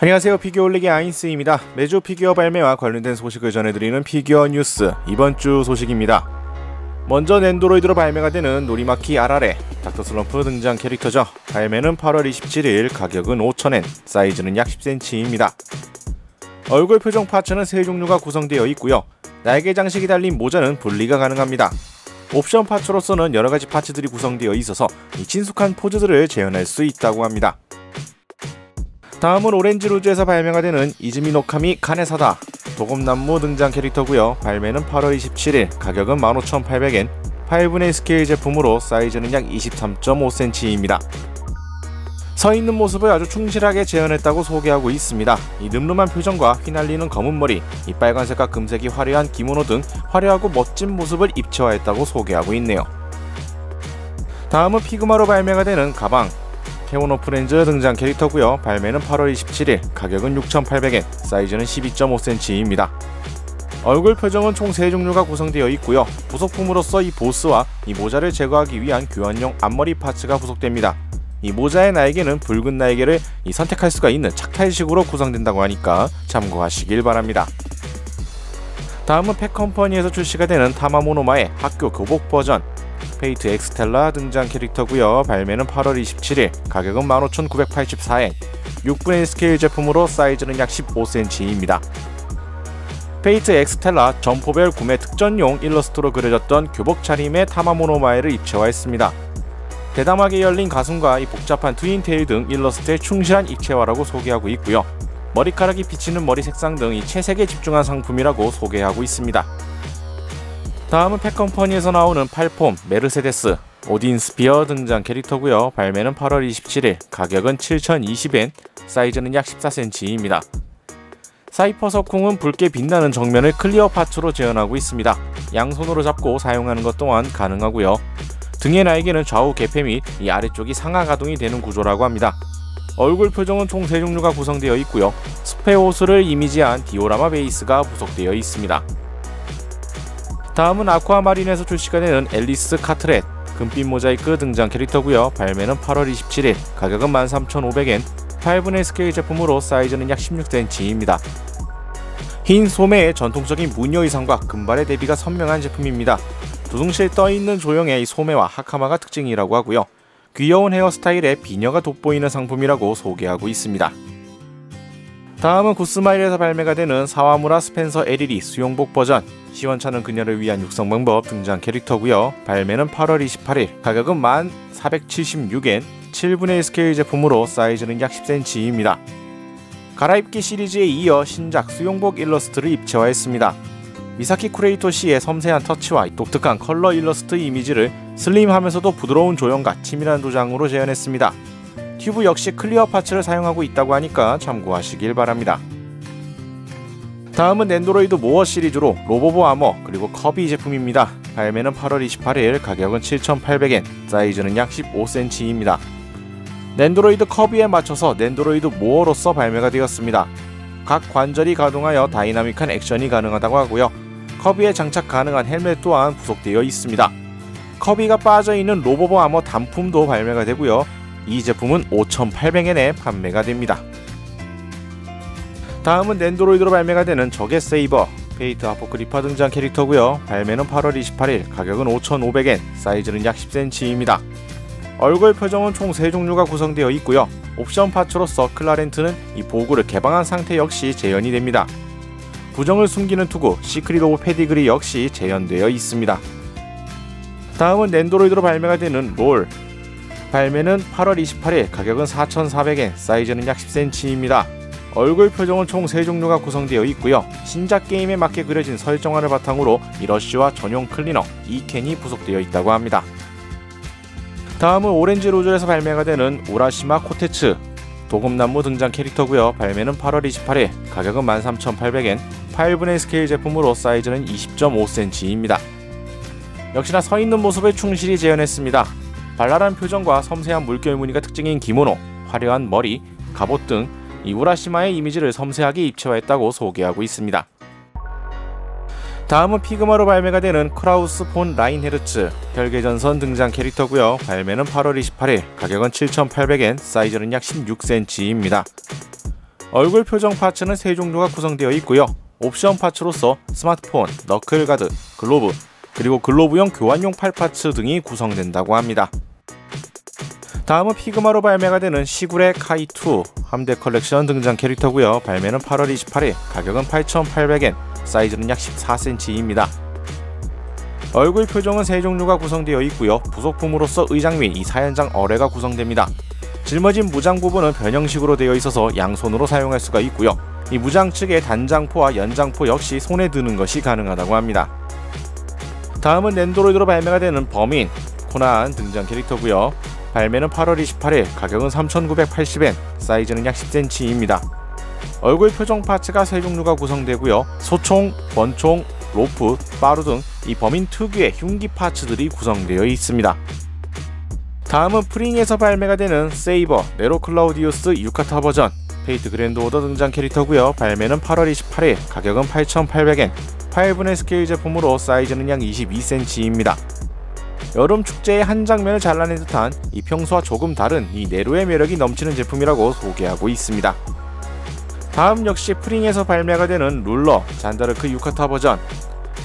안녕하세요. 피규어 올리기 아인스입니다. 매주 피규어 발매와 관련된 소식을 전해드리는 피규어 뉴스. 이번 주 소식입니다. 먼저 낸도로이드로 발매가 되는 노리마키 아라레. 닥터슬럼프 등장 캐릭터죠. 발매는 8월 27일 가격은 5,000엔 사이즈는 약 10cm입니다. 얼굴 표정 파츠는 세 종류가 구성되어 있고요. 날개 장식이 달린 모자는 분리가 가능합니다. 옵션 파츠로서는 여러가지 파츠들이 구성되어 있어서 친숙한 포즈들을 재현할 수 있다고 합니다 다음은 오렌지 루즈에서 발매가 되는 이즈미 노카미 카네사다 도검나무 등장 캐릭터고요 발매는 8월 27일 가격은 15,800엔 8분의 스케일 제품으로 사이즈는 약 23.5cm입니다 서 있는 모습을 아주 충실하게 재현했다고 소개하고 있습니다. 이 늠름한 표정과 휘날리는 검은 머리, 이 빨간색과 금색이 화려한 기모노 등 화려하고 멋진 모습을 입체화했다고 소개하고 있네요. 다음은 피그마로 발매가 되는 가방, 케오노 프렌즈 등장 캐릭터고요. 발매는 8월 27일, 가격은 6,800엔, 사이즈는 12.5cm입니다. 얼굴 표정은 총 3종류가 구성되어 있고요. 부속품으로서 이 보스와 이 모자를 제거하기 위한 교환용 앞머리 파츠가 부속됩니다. 이 모자의 날개는 붉은 날개를 선택할 수가 있는 착탈식으로 구성된다고 하니까 참고하시길 바랍니다. 다음은 팩컴퍼니에서 출시가 되는 타마모노마의 학교 교복 버전 페이트 엑스텔라 등장 캐릭터고요. 발매는 8월 27일, 가격은 15,984엔, 6분의 스케일 제품으로 사이즈는 약 15cm입니다. 페이트 엑스텔라 점포별 구매 특전용 일러스트로 그려졌던 교복 차림의 타마모노마에를 입체화했습니다. 대담하게 열린 가슴과 이 복잡한 트윈테일 등 일러스트에 충실한 입체화라고 소개하고 있고요. 머리카락이 비치는 머리 색상 등 이 채색에 집중한 상품이라고 소개하고 있습니다. 다음은 팩컴퍼니에서 나오는 팔폼 메르세데스 오딘 스피어 등장 캐릭터고요. 발매는 8월 27일, 가격은 7,020엔, 사이즈는 약 14cm입니다. 사이퍼 석궁은 붉게 빛나는 정면을 클리어 파츠로 재현하고 있습니다. 양손으로 잡고 사용하는 것 또한 가능하고요. 등의 날개는 좌우 개폐 및 이 아래쪽이 상하 가동이 되는 구조라고 합니다. 얼굴 표정은 총 3종류가 구성되어 있고요. 스페호스를 이미지한 디오라마 베이스가 부속되어 있습니다. 다음은 아쿠아마린에서 출시가 되는 앨리스 카트렛 금빛 모자이크 등장 캐릭터고요. 발매는 8월 27일, 가격은 13,500엔, 8분의 스케일 제품으로 사이즈는 약 16cm입니다. 흰 소매의 전통적인 무늬 의상과 금발의 대비가 선명한 제품입니다. 두둥실 떠있는 조형의 소매와 하카마가 특징이라고 하고요. 귀여운 헤어스타일에 비녀가 돋보이는 상품이라고 소개하고 있습니다. 다음은 구스마일에서 발매가 되는 사와무라 스펜서 LED 수용복 버전 시원찮은 그녀를 위한 육성 방법 등장 캐릭터고요. 발매는 8월 28일, 가격은 1,476엔, 7분의 1 스케일 제품으로 사이즈는 약 10cm입니다. 갈아입기 시리즈에 이어 신작 수용복 일러스트를 입체화했습니다. 미사키 쿠레이토 씨의 섬세한 터치와 독특한 컬러 일러스트 이미지를 슬림하면서도 부드러운 조형과 치밀한 도장으로 재현했습니다. 튜브 역시 클리어 파츠를 사용하고 있다고 하니까 참고하시길 바랍니다. 다음은 낸도로이드 모어 시리즈로 로보보 아머 그리고 커비 제품입니다. 발매는 8월 28일, 가격은 7,800엔, 사이즈는 약 15cm입니다. 낸도로이드 커비에 맞춰서 낸도로이드 모어로서 발매가 되었습니다. 각 관절이 가동하여 다이나믹한 액션이 가능하다고 하고요. 커비에 장착 가능한 헬멧 또한 부속되어 있습니다. 커비가 빠져있는 로보보 아머 단품도 발매가 되고요. 이 제품은 5,800엔에 판매가 됩니다. 다음은 낸도로이드로 발매가 되는 적의 세이버 페이트 아포크리파 등장 캐릭터고요. 발매는 8월 28일, 가격은 5,500엔, 사이즈는 약 10cm입니다. 얼굴 표정은 총 3종류가 구성되어 있고요. 옵션 파츠로서 클라렌트는 이 보구를 개방한 상태 역시 재현이 됩니다. 부정을 숨기는 투구 시크릿 오브 페디그리 역시 재현되어 있습니다. 다음은 낸도로이드로 발매가 되는 롤 발매는 8월 28일 가격은 4,400엔 사이즈는 약 10cm입니다. 얼굴 표정은 총 3종류가 구성되어 있고요. 신작 게임에 맞게 그려진 설정화를 바탕으로 이러쉬와 전용 클리너 이캔이 부속되어 있다고 합니다. 다음은 오렌지 로즈에서 발매가 되는 오라시마 코테츠 도금나무 등장 캐릭터고요. 발매는 8월 28일, 가격은 13,800엔, 8분의 스케일 제품으로 사이즈는 20.5cm입니다. 역시나 서 있는 모습을 충실히 재현했습니다. 발랄한 표정과 섬세한 물결 무늬가 특징인 기모노, 화려한 머리, 갑옷 등 이 우라시마의 이미지를 섬세하게 입체화했다고 소개하고 있습니다. 다음은 피그마로 발매가 되는 크라우스 폰 라인헤르츠 별개전선 등장 캐릭터고요. 발매는 8월 28일, 가격은 7,800엔, 사이즈는 약 16cm입니다. 얼굴 표정 파츠는 세 종류가 구성되어 있고요. 옵션 파츠로서 스마트폰, 너클가드, 글로브, 그리고 글로브용 교환용 팔 파츠 등이 구성된다고 합니다. 다음은 피그마로 발매가 되는 시굴의 카이2 함대 컬렉션 등장 캐릭터고요. 발매는 8월 28일, 가격은 8,800엔, 사이즈는 약 14cm입니다. 얼굴 표정은 세 종류가 구성되어 있고요. 부속품으로서 의장 및 이 사연장 어뢰가 구성됩니다. 짊어진 무장 부분은 변형식으로 되어 있어서 양손으로 사용할 수가 있고요. 이 무장 측의 단장포와 연장포 역시 손에 드는 것이 가능하다고 합니다. 다음은 랜드로이드로 발매가 되는 범인 코난 등장 캐릭터고요. 발매는 8월 28일, 가격은 3,980엔, 사이즈는 약 10cm입니다. 얼굴 표정 파츠가 세 종류가 구성되고요. 소총, 권총, 로프, 빠루 등 이 범인 특유의 흉기 파츠들이 구성되어 있습니다. 다음은 프링에서 발매가 되는 세이버, 네로 클라우디우스 유카타 버전, 페이트 그랜드 오더 등장 캐릭터고요. 발매는 8월 28일, 가격은 8,800엔, 8분의 스케일 제품으로 사이즈는 약 22cm입니다. 여름 축제의 한 장면을 잘라낸 듯한 이 평소와 조금 다른 이 네로의 매력이 넘치는 제품이라고 소개하고 있습니다. 다음 역시 프링에서 발매가 되는 룰러 잔다르크 유카타 버전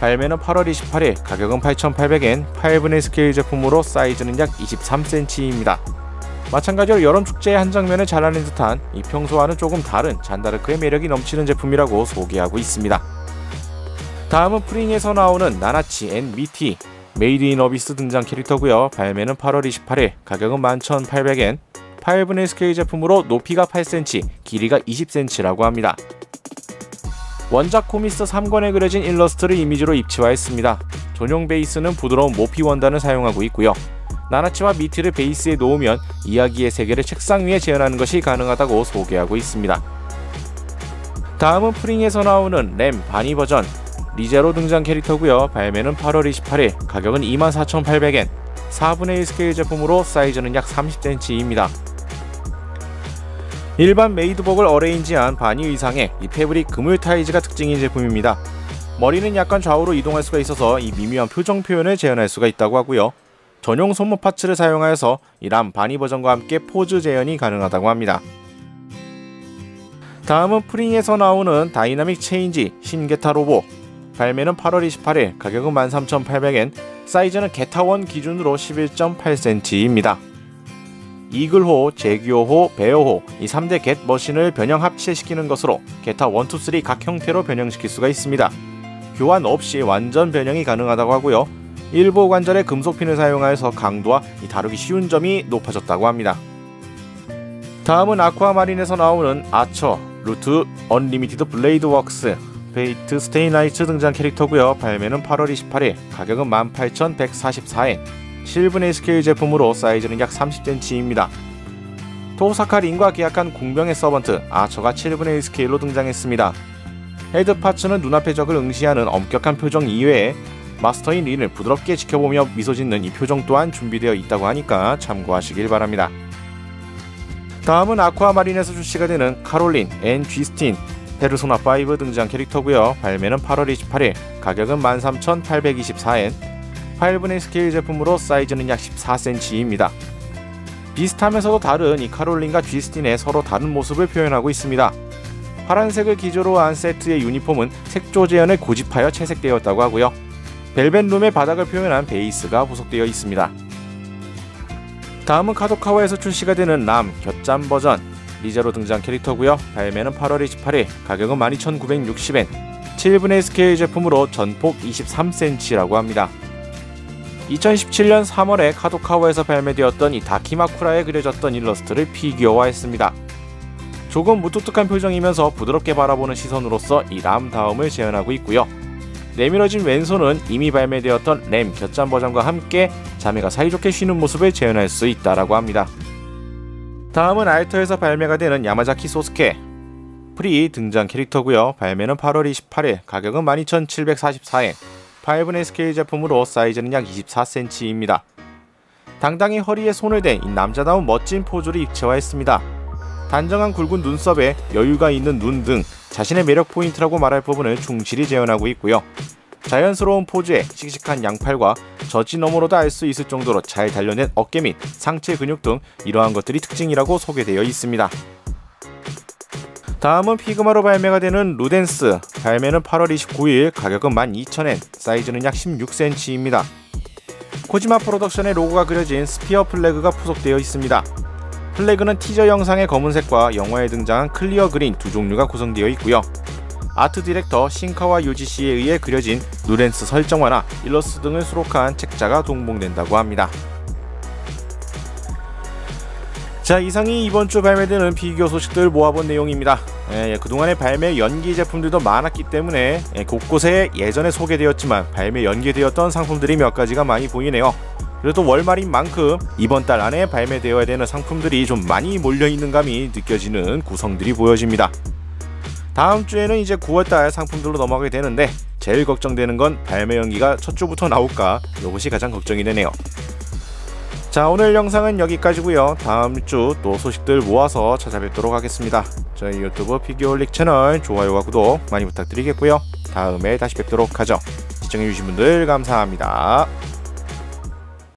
발매는 8월 28일, 가격은 8,800엔, 8분의 스케일 제품으로 사이즈는 약 23cm입니다. 마찬가지로 여름 축제의 한 장면을 잘라낸 듯한 이 평소와는 조금 다른 잔다르크의 매력이 넘치는 제품이라고 소개하고 있습니다. 다음은 프링에서 나오는 나나치 앤 미티 메이드 인 어비스 등장 캐릭터고요. 발매는 8월 28일, 가격은 11,800엔, 8분의 스케일 제품으로 높이가 8cm, 길이가 20cm라고 합니다. 원작 코미스 3권에 그려진 일러스트를 이미지로 입체화했습니다. 전용 베이스는 부드러운 모피 원단을 사용하고 있고요. 나나치와 미티를 베이스에 놓으면 이야기의 세계를 책상 위에 재현하는 것이 가능하다고 소개하고 있습니다. 다음은 프링에서 나오는 램 바니 버전 리제로 등장 캐릭터고요. 발매는 8월 28일, 가격은 24,800엔, 4분의 1 스케일 제품으로 사이즈는 약 30cm입니다. 일반 메이드복을 어레인지한 바니 의상에 이 패브릭 그물 타이즈가 특징인 제품입니다. 머리는 약간 좌우로 이동할 수가 있어서 이 미묘한 표정 표현을 재현할 수가 있다고 하고요. 전용 손목 파츠를 사용하여서 이 람 바니 버전과 함께 포즈 재현이 가능하다고 합니다. 다음은 프링에서 나오는 다이나믹 체인지 신게타 로보 발매는 8월 28일 가격은 13,800엔 사이즈는 게타원 기준으로 11.8cm입니다. 이글호, 제규호호, 베어호 이 3대 겟 머신을 변형 합체시키는 것으로 게타 1, 2, 3 각 형태로 변형시킬 수가 있습니다. 교환 없이 완전 변형이 가능하다고 하고요. 일부 관절에 금속핀을 사용하여서 강도와 다루기 쉬운 점이 높아졌다고 합니다. 다음은 아쿠아마린에서 나오는 아처, 루트, 언리미티드 블레이드 웍스, 페이트 스테이나이츠 등장 캐릭터고요. 발매는 8월 28일, 가격은 18,144엔, 7분의 스케일 제품으로 사이즈는 약 30cm입니다. 토사카 린과 계약한 공병의 서번트 아처가 7분의 1 스케일로 등장했습니다. 헤드 파츠는 눈앞의 적을 응시하는 엄격한 표정 이외에 마스터인 린을 부드럽게 지켜보며 미소 짓는 이 표정 또한 준비되어 있다고 하니까 참고하시길 바랍니다. 다음은 아쿠아마린에서 출시가 되는 카롤린 앤 쥐스틴 페르소나 5 등장 캐릭터고요. 발매는 8월 28일, 가격은 13,824엔, 8분의 스케일 제품으로 사이즈는 약 14cm입니다. 비슷하면서도 다른 이 카롤린과 쥐스틴의 서로 다른 모습을 표현하고 있습니다. 파란색을 기조로 한 세트의 유니폼은 색조 재현을 고집하여 채색되었다고 하고요. 벨벳 룸의 바닥을 표현한 베이스가 부속되어 있습니다. 다음은 카도카와에서 출시가 되는 람 곁잠 버전 리제로 등장 캐릭터고요. 발매는 8월 28일, 가격은 12,960엔, 7분의 스케일 제품으로 전폭 23cm라고 합니다. 2017년 3월에 카도카와에서 발매되었던 이 다키마쿠라에 그려졌던 일러스트를 피규어화했습니다. 조금 무뚝뚝한 표정이면서 부드럽게 바라보는 시선으로서 이 람 다음을 재현하고 있고요. 내밀어진 왼손은 이미 발매되었던 램 곁잠 버전과 함께 자매가 사이좋게 쉬는 모습을 재현할 수 있다라고 합니다. 다음은 알터에서 발매가 되는 야마자키 소스케 프리 등장 캐릭터고요. 발매는 8월 28일, 가격은 12,744엔, 8분의 스케일 제품으로 사이즈는 약 24cm입니다. 당당히 허리에 손을 댄 이 남자다운 멋진 포즈를 입체화했습니다. 단정한 굵은 눈썹에 여유가 있는 눈 등 자신의 매력 포인트라고 말할 부분을 충실히 재현하고 있고요. 자연스러운 포즈에 씩씩한 양팔과 젖지 너머로도 알 수 있을 정도로 잘 단련된 어깨 및 상체 근육 등 이러한 것들이 특징이라고 소개되어 있습니다. 다음은 피그마로 발매가 되는 루덴스. 발매는 8월 29일 가격은 12,000엔 사이즈는 약 16cm입니다. 코지마 프로덕션의 로고가 그려진 스피어 플래그가 부속되어 있습니다. 플래그는 티저 영상의 검은색과 영화에 등장한 클리어 그린 두 종류가 구성되어 있고요 아트 디렉터 싱카와 유지 씨에 의해 그려진 누렌스 설정화나 일러스트 등을 수록한 책자가 동봉된다고 합니다. 자 이상이 이번 주 발매되는 피규어 소식들 모아본 내용입니다. 예, 예, 그동안의 발매 연기 제품들도 많았기 때문에 예, 곳곳에 예전에 소개되었지만 발매 연기되었던 상품들이 몇 가지가 많이 보이네요. 그래도 월말인 만큼 이번 달 안에 발매되어야 되는 상품들이 좀 많이 몰려있는 감이 느껴지는 구성들이 보여집니다 다음 주에는 이제 9월달 상품들로 넘어가게 되는데 제일 걱정되는 건 발매 연기가 첫 주부터 나올까 이것이 가장 걱정이 되네요. 자 오늘 영상은 여기까지고요. 다음 주 또 소식들 모아서 찾아뵙도록 하겠습니다. 저희 유튜브 피규어올릭 채널 좋아요와 구독 많이 부탁드리겠고요. 다음에 다시 뵙도록 하죠. 시청해주신 분들 감사합니다